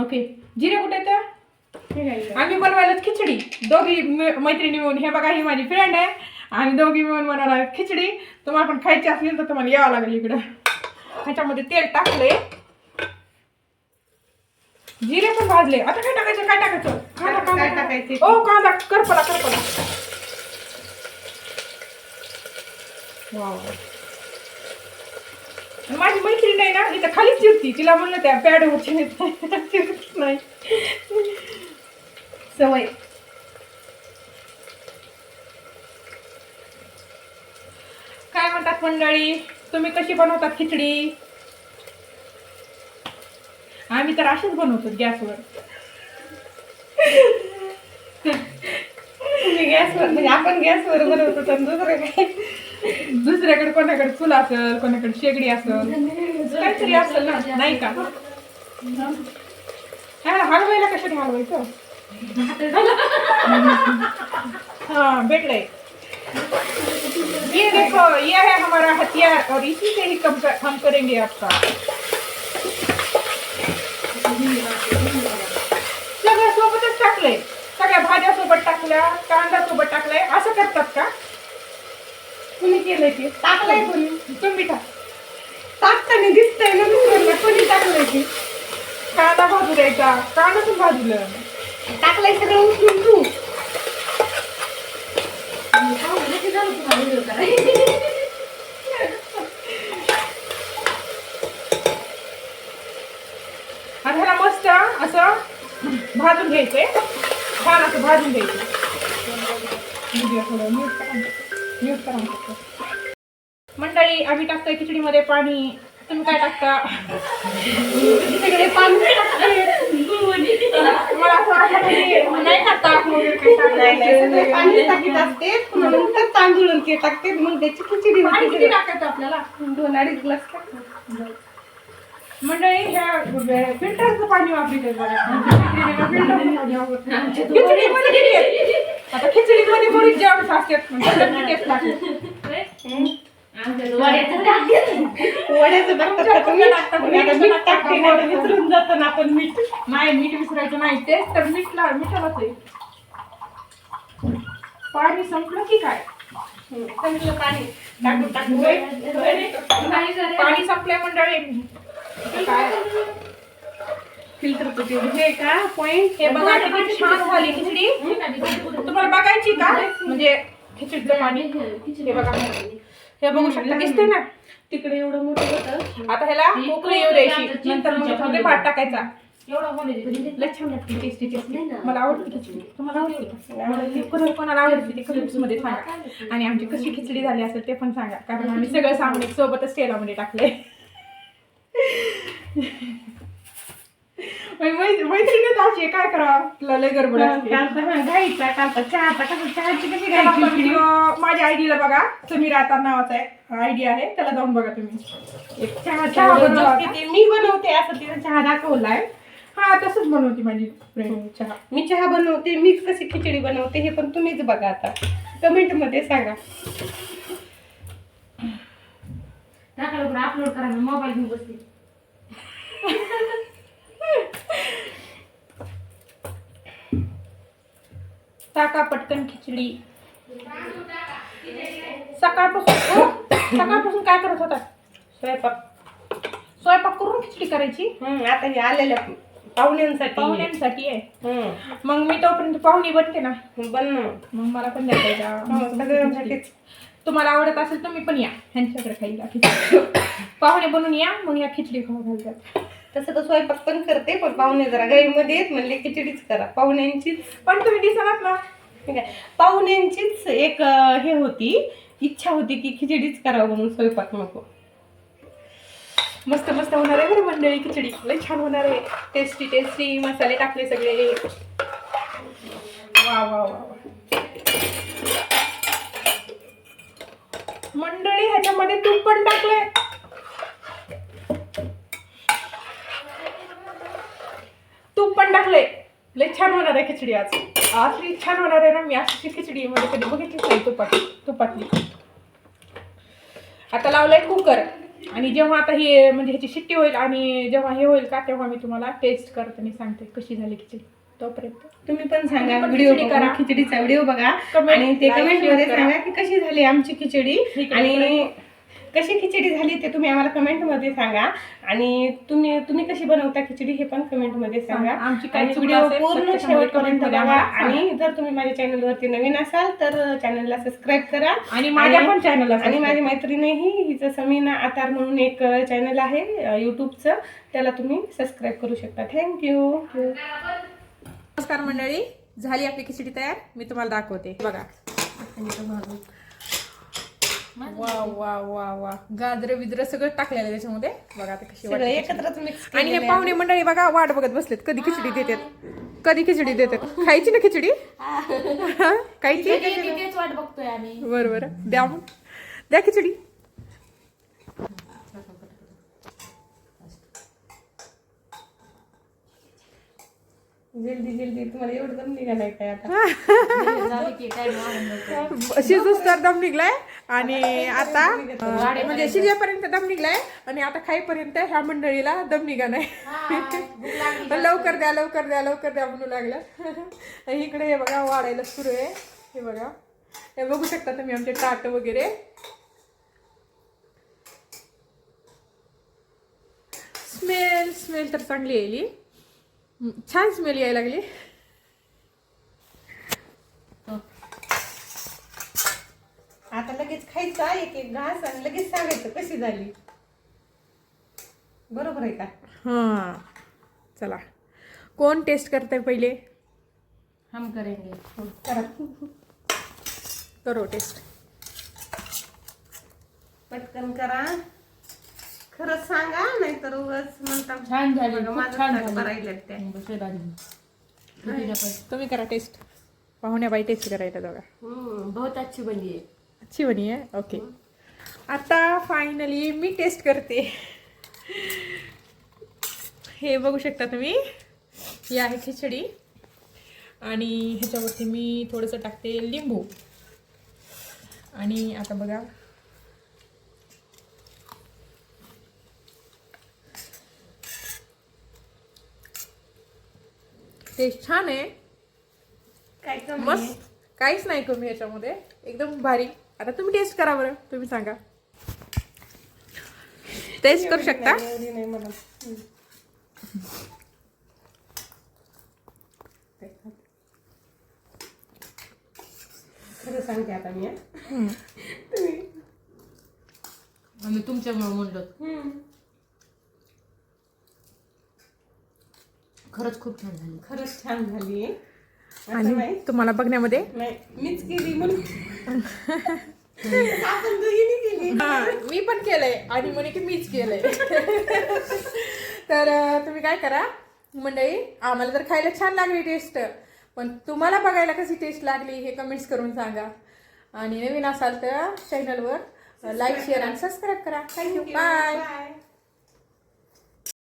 Okay. जिरे कुठे तर आम्ही बनवायला खिचडी. दोघी मैत्रिणी मिळून हे बघा ही माझी फ्रेंड आहे. आम्ही दोघी मिळून बनवणार खिचडी. तुम्हाला पण खायची असेल तर तुम्हाला यावं लागेल इकडं. ह्याच्यामध्ये तेल टाकले जिरे पण भाजले. आता काय टाकायचं? काय टाकायचं? कांदा काय कांदा. टाकायचं? ओ कांदा. करपला करपला. वाव. माझी मैत्रीण आहे ना इथं खाली चिरती तिला म्हणलं त्या पॅड चिरत नाही. सवय. काय म्हणतात मंडळी? तुम्ही कशी बनवतात खिचडी? आम्ही तर अशीच बनवतो गॅसवर. तुम्ही गॅसवर म्हणजे आपण गॅसवर बनवतो तर दुसरं काय? दुसऱ्याकडे कोणाकडे फुल असेल कोणाकडे शेगडी असेल काहीतरी असेल ना नाही का? ह्याला हलवायला कशाने हलवायचं? हाँ भेटलंय. ये देखो ये है हमारा हथियार और इसी से ही कम कर, हम करेंगे आपका। सगळ्या सोबतच टाकलंय. सगळ्या भाज्या सोबत टाकल्या कांदा सोबत टाकलाय असं करतात का? कुणी केलंय ते टाकलंय कोणी तुम्ही टाक टाकताना दिसतंय ना दुसऱ्यांना कोणी टाकलंय ते कांदा भाजू द्यायचा कांदा पण भाजलं टाकलंय सगळं उचलून तू आणि ह्याला मस्त असं भाजून घ्यायचंय छान असं भाजून घ्यायचं म्हणजे थोडं म्यूट म्यूट करा. मंडळी आम्ही टाकतोय खिचडीमध्ये पाणी तुम्ही काय टाकता सगळे पाणी. मला असं वाटलं नाही. पाणी असते नंतर तांदूळ आणि ते टाकते मग त्याची खिचडी पाणी होते किती टाकायचं आपल्याला दोन अडीच ग्लास टाकते मंडळी ह्या फिल्टरचं पाणी वापरते बघा फिल्टरचं पाणी वापरते. खिचडीमध्ये किती आहे? आता खिचडीमध्ये बरीच जेवण लागते वड्याचं टाकतात? का तुम्ही आता मीठ टाकते ना, आता विसरून जातो ना आपण मीठ. नाही मीठ विसरायचं नाही तेच तर मीठ ला मिठालाच आहे पाणी संपलं की काय? संपलं पाणी टाकू टाकू पाणी संपलंय मंडळी. आता काय? फिल्टर हे का? पॉइंट हे बघा किती छान झाली खिचडी तुम्हाला बघायची का? म्हणजे खिचडीचं पाणी. हे बघा हे बघू. शकता दिसते ना? तिकडे एवढं मोठं होतं. आता ह्याला उकळी येऊ द्यायची. नंतर मग भात टाकायचा. मला आवडते खिचडी तुम्हाला आवडते? आवडते कोणाला आवडते ते मध्ये सांगा. आणि आमची कशी खिचडी झाली असेल ते पण सांगा. कारण आम्ही सगळं सामान सोबतच तेलामध्ये टाकलंय. मैत्रिणीच अशी आहे, काय करावं? तुला लय गडबड असते. घाईचा कालचा चहाचा कसं चहाची कशी त्याला घायची video माझ्या आयडीला बघा. समीर आता नावाचा आहे. आयडी आहे. त्याला जाऊन बघा तुम्ही. एक चहा चहा बनवला बनवते? ते मी बनवते असं तिने चहा दाखवलाय. हा तसंच बनवती माझी फ्रेंड चहा. मी चहा बनवते मीच कशी खिचडी बनवते हे पण तुम्हीच बघा आता. कमेंटमध्ये सांगा अपलोड करा मोबाईल घेऊन बसते. टाका पटकन खिचडी. सकाळपासून ओ, सकाळपासून काय करत होता? स्वयंपाक. स्वयंपाक करून खिचडी करायची? आता हे आलेल्या पाहुण्यांसाठी. पाहुण्यांसाठी आहे. मग मी तोपर्यंत पाहुणी बनते ना. बनव मग मला पण हो, सगळ्यांसाठीच. तुम्हाला आवडत असेल तुम्ही पण या. ह्यांच्याकडे खायला पाहुणे बनून या मग या खिचडी खाऊ घालतात. तसं तर स्वयंपाक पण करते पण पाहुणे जरा घाईमध्ये येत म्हणले खिचडीच करा. पाहुण्यांचीच. पण तुम्ही दिसणार ना. ठीक आहे. पाहुण्यांचीच एक हे होती इच्छा होती की खिचडीच करावं म्हणून स्वयंपाक नको. मस्त मस्त होणार आहे बरं मंडळी खिचडी. लय छान होणार आहे. टेस्टी टेस्टी मसाले टाकले सगळे. वा वा वा वा. मंडळी ह्याच्यामध्ये तूप पण टाकलंय. तूप पण टाकलंय. लय छान होणार आहे खिचडी आज. असली छान होणार आहे ना मी अशी खिचडी मध्ये कधी बघितलीच नाही तुपात तुपातली. आता लावलंय कुकर आणि जेव्हा आता हे म्हणजे ह्याची शिट्टी होईल आणि जेव्हा हे होईल का तेव्हा मी तुम्हाला टेस्ट करताना सांगते कशी झाली खिचडी. तोपर्यंत. तुम्ही पण सांगा व्हिडिओ करा. खिचडीचा व्हिडिओ बघा. आणि ते कमेंटमध्ये. सांगा की कशी झाली आमची खिचडी. आणि कशी खिचडी झाली ते तुम्ही आम्हाला कमेंटमध्ये सांगा. आणि तुम्ही तुम्ही कशी बनवता खिचडी हे पण कमेंटमध्ये सांगा. आमची काही व्हिडिओ पूर्ण शेवटपर्यंत बघा. आणि जर तुम्ही माझ्या चॅनल वरती नवीन असाल तर चॅनलला सबस्क्राईब करा. आणि माझ्या पण चॅनल आणि माझी मैत्रिणीही हिचं समीना आतार म्हणून एक चॅनल आहे युट्यूबचं त्याला तुम्ही सबस्क्राईब करू शकता. थँक्यू नमस्कार मंडळी. झाली आपली खिचडी तयार? मी तुम्हाला दाखवते. बघा. वा वा वा वा. गाजर बिजर सगळं टाकलेलं त्याच्यामध्ये. बघा आता कशी सगळं वाटते एकत्रच मिक्स आणि हे पाहुणे मंडळी बघा वाट बघत बसलेत. कधी खिचडी देतात? कधी खिचडी देतात? खायची ना खिचडी? खायची? तेच वाट बघतोय आम्ही. बरं बरं. द्या मग. द्या खिचडी. जल्दी जल्दी. तुम्हाला एवढं दम निघालाय काय आता? शिजूस तर दम निघलाय. आणि आता म्हणजे शिजेपर्यंत दम निघलाय. आणि आता खाईपर्यंत ह्या मंडळीला दम निघालाय लवकर द्या लवकर द्या लवकर द्या म्हणू लागल्या इकडे हे बघा वाढायला सुरू आहे. हे बघा. हे बघू शकता तुम्ही आमचे टाट वगैरे. स्मेल स्मेल तर चांगली हम्म, छान स्मेल यायला लागली. आता लगेच खायचा एक एक घास आणि लगेच सांगायचं कशी झाली. बरोबर आहे का? हां. चला. कोण टेस्ट करतंय पहिले? हम करेंगे. करा. करो टेस्ट पटकन करा. खरंच सांगा नाहीतर उगाच म्हणता छान झाली, खूप छान झाली. बाजू तुम्ही करा टेस्ट पाहुण्याबाई टेस्ट करायला दोघा. हम्म, बहुत अच्छी बनी है अच्छी बनी आहे? ओके आता फायनली मी टेस्ट करते. हे बघू शकता तुम्ही. ही आहे खिचडी. आणि ह्याच्यावरती मी थोडंसं टाकते लिंबू. आणि आता बघा टेस्ट छान आहे. काय कमी आहे? मस्त काहीच नाही कमी याच्यामध्ये. एकदम भारी. आता तुम्ही टेस्ट करा बरं. तुम्ही सांगा. टेस्ट करू शकता? नाही, एवढी नाही मला हम्म. खरं सांगते आता मी हं. तुम्ही. आम्ही तुमच्यामुळे म्हणलो. हम्म. खरंच खूप छान झाली. खरंच छान झाली. आणि तुम्हाला बघण्यामध्ये? नाही मीच केली म्हणून. आपण दोघींनी केली. हा, मी पण केलंय आणि म्हणे की मीच केलंय. तर तुम्ही काय करा मंडळी आम्हाला तर खायला छान लागली टेस्ट पण तुम्हाला बघायला कशी टेस्ट लागली हे कमेंट्स करून सांगा. आणि नवीन असाल तर चॅनलवर लाईक शेअर आणि सबस्क्राईब करा. Thank you bye bye